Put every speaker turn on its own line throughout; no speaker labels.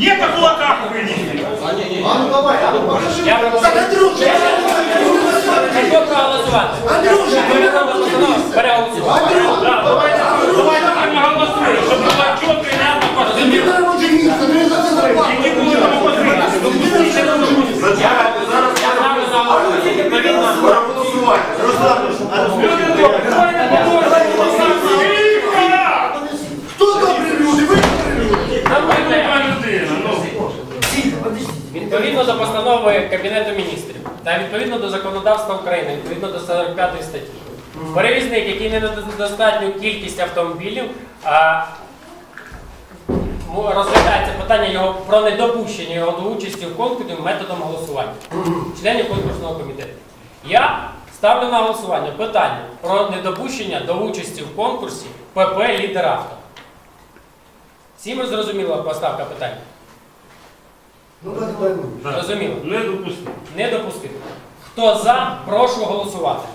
Нет на кулаках вынесли. Я проголосувати. Відповідно
до постанови Кабінету міністрів та відповідно до законодавства України, відповідно до 45 статті, перевізник, який не надає достатню кількість автомобілів, а, розглядається питання його про недопущення його до участі в конкурсі методом голосування членів конкурсного комітету. Я ставлю на голосування питання про недопущення до участі в конкурсі ПП «Лідер авто». Всім зрозуміла поставка питання?
Ну, так, так.
Зрозуміло.
Не допустимо.
Не допустити. Хто за, прошу голосувати.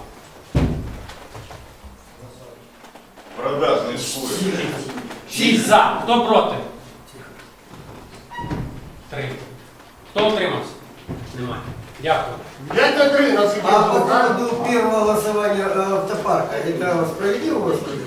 Продажний спорт.
Шість за. Хто проти? Три. Хто утримався? Немає. Дякую.
П'ять на три, наскільки
А по поводу первого голосования автопарка, это справедливо, Господи?